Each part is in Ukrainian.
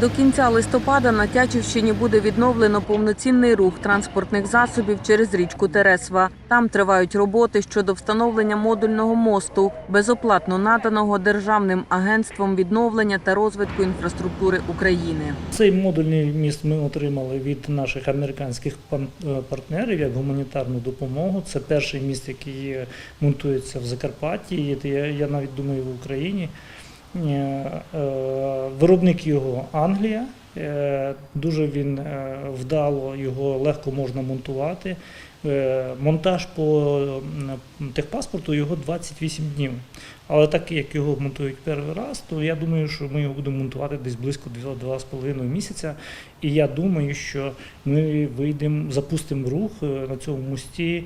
До кінця листопада на Тячівщині буде відновлено повноцінний рух транспортних засобів через річку Тересва. Там тривають роботи щодо встановлення модульного мосту, безоплатно наданого Державним агентством відновлення та розвитку інфраструктури України. Цей модульний міст ми отримали від наших американських е, партнерів як гуманітарну допомогу. Це перший міст, який монтується в Закарпатті. я навіть думаю в Україні. Е, Виробник його Англія. Е, Дуже він е, вдало, його легко можна монтувати. Монтаж по техпаспорту його 28 днів. Але так як його монтують перший раз, то я думаю, що ми його будемо монтувати десь близько 2-2,5 місяця. І я думаю, що ми вийдемо, запустимо рух на цьому мості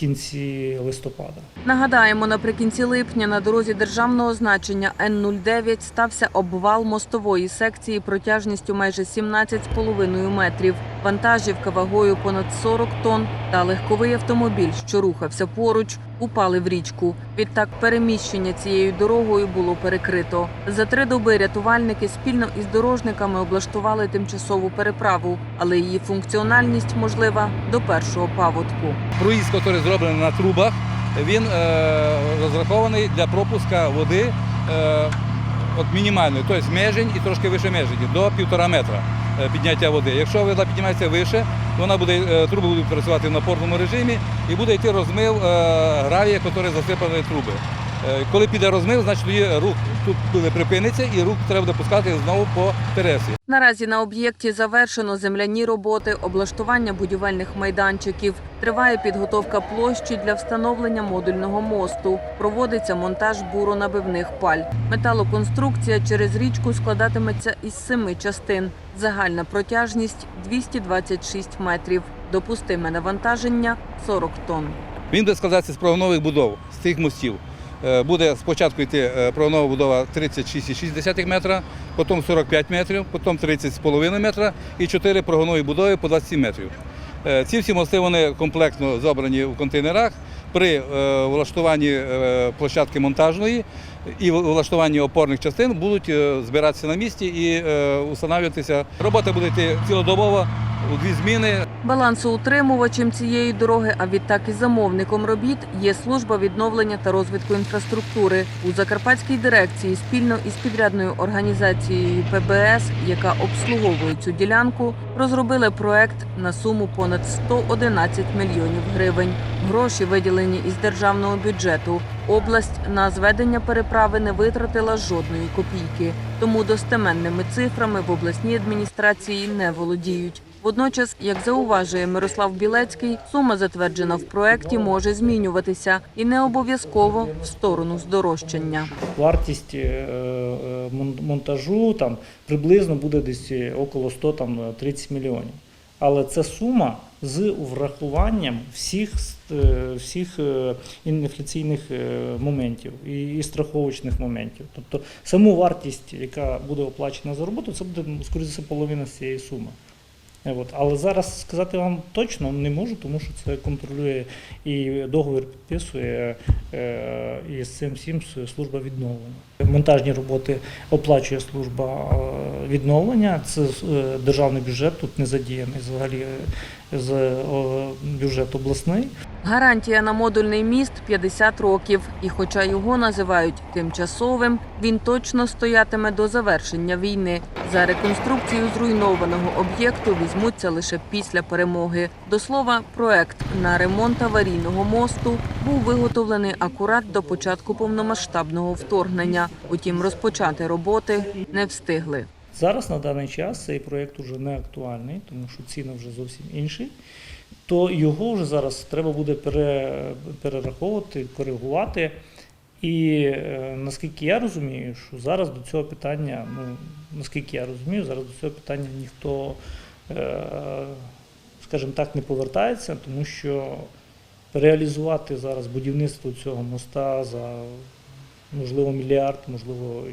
кінці листопада. Нагадаємо, наприкінці липня на дорозі державного значення Н-09 стався обвал мостової секції протяжністю майже 17,5 метрів. Вантажівка вагою понад 40 тонн та легковий автомобіль, що рухався поруч, упали в річку. Відтак переміщення цією дорогою було перекрито. За три доби рятувальники спільно із дорожниками облаштували тимчасову переправу, але її функціональність можлива до першого паводку. проїзд, який зроблений на трубах, він е, розрахований для пропуска води е, от мінімальної, тобто межень і трошки вище межені, до півтора метра підняття води. Якщо вода піднімається вище, вона буде, е, труби будуть працювати в напорному режимі і буде йти розмив е, гравія, який засипали труби. Е, Коли піде розмив, значить тоді рух тут припиниться і рух треба буде пускати знову по тересі. Наразі на об'єкті завершено земляні роботи, облаштування будівельних майданчиків. Триває підготовка площі для встановлення модульного мосту. Проводиться монтаж буронабивних паль. Металоконструкція через річку складатиметься із семи частин. Загальна протяжність 226 метрів. Допустиме навантаження 40 тонн. Він буде складатися з прогонових будов, з цих мостів. Е, Буде спочатку йти е, прогонова будова 36,6 метра, потім 45 метрів, потім 30,5 метра і 4 прогонові будови по 27 метрів. Е, Ці всі мости вони комплексно зобрані в контейнерах. При влаштуванні площадки монтажної і влаштуванні опорних частин будуть збиратися на місці і встановлюватися. Робота буде йти цілодобово у дві зміни. Балансоутримувачем цієї дороги, а відтак і замовником робіт є служба відновлення та розвитку інфраструктури у Закарпатській дирекції спільно із підрядною організацією ПБС, яка обслуговує цю ділянку, розробили проект на суму понад 111 мільйонів гривень. Гроші виділені із державного бюджету. Область на зведення переправи не витратила жодної копійки, тому достеменними цифрами в обласній адміністрації не володіють. Водночас, як зауважує Мирослав Білецький, сума затверджена в проекті може змінюватися і не обов'язково в сторону здорожчання. Вартість е, е, мон- монтажу там приблизно буде десь е, около 100 там, е, 30 мільйонів. Але це сума з врахуванням всіх, всіх інфляційних моментів і, страховочних моментів. Тобто саму вартість, яка буде оплачена за роботу, це буде скоріше половина з цієї суми. От. Але зараз сказати вам точно не можу, тому що це контролює і договір підписує е, і з цим всім служба відновлення. Монтажні роботи оплачує служба е, відновлення. Це е, державний бюджет тут не задіяний взагалі з е, бюджет обласний. Гарантія на модульний міст 50 років, і хоча його називають тимчасовим, він точно стоятиме до завершення війни. За реконструкцію зруйнованого об'єкту візьмуться лише після перемоги. До слова, проект на ремонт аварійного мосту був виготовлений акурат до початку повномасштабного вторгнення. Утім, розпочати роботи не встигли. Зараз на даний час цей проєкт вже не актуальний, тому що ціни вже зовсім інші. То його вже зараз треба буде перераховувати, коригувати. І е, наскільки я розумію, що зараз до цього питання, ну наскільки я розумію, зараз до цього питання ніхто, е, скажімо так, не повертається, тому що реалізувати зараз будівництво цього моста за можливо мільярд, можливо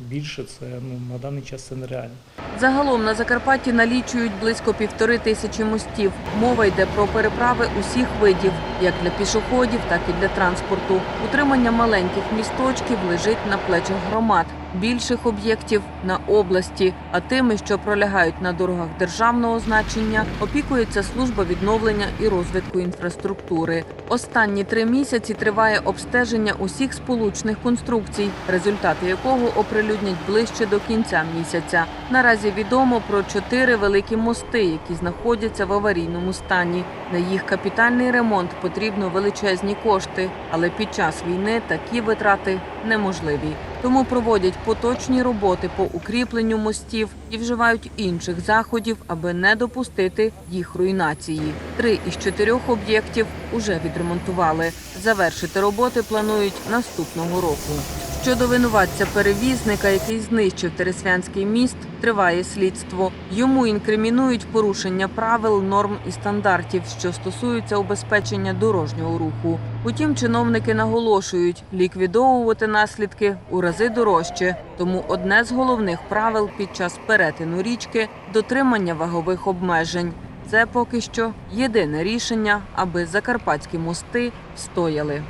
більше, це ну, на даний час це нереально. Загалом на Закарпатті налічують близько півтори тисячі мостів. Мова йде про переправи усіх видів, як для пішоходів, так і для транспорту. Утримання маленьких місточків лежить на плечах громад. Більших об'єктів на області, а тими, що пролягають на дорогах державного значення, опікується служба відновлення і розвитку інфраструктури. Останні три місяці триває обстеження усіх сполучних конструкцій, результати якого оприлюднять ближче до кінця місяця. Наразі відомо про чотири великі мости, які знаходяться в аварійному стані. На їх капітальний ремонт потрібно величезні кошти, але під час війни такі витрати неможливі. Тому проводять поточні роботи по укріпленню мостів і вживають інших заходів, аби не допустити їх руйнації. Три із чотирьох об'єктів уже відремонтували. Завершити роботи планують наступного року. Щодо винуватця перевізника, який знищив Тересвянський міст, триває слідство. Йому інкримінують порушення правил, норм і стандартів, що стосуються убезпечення дорожнього руху. Утім, чиновники наголошують, ліквідовувати наслідки у рази дорожче. Тому одне з головних правил під час перетину річки дотримання вагових обмежень. Це поки що єдине рішення, аби закарпатські мости стояли.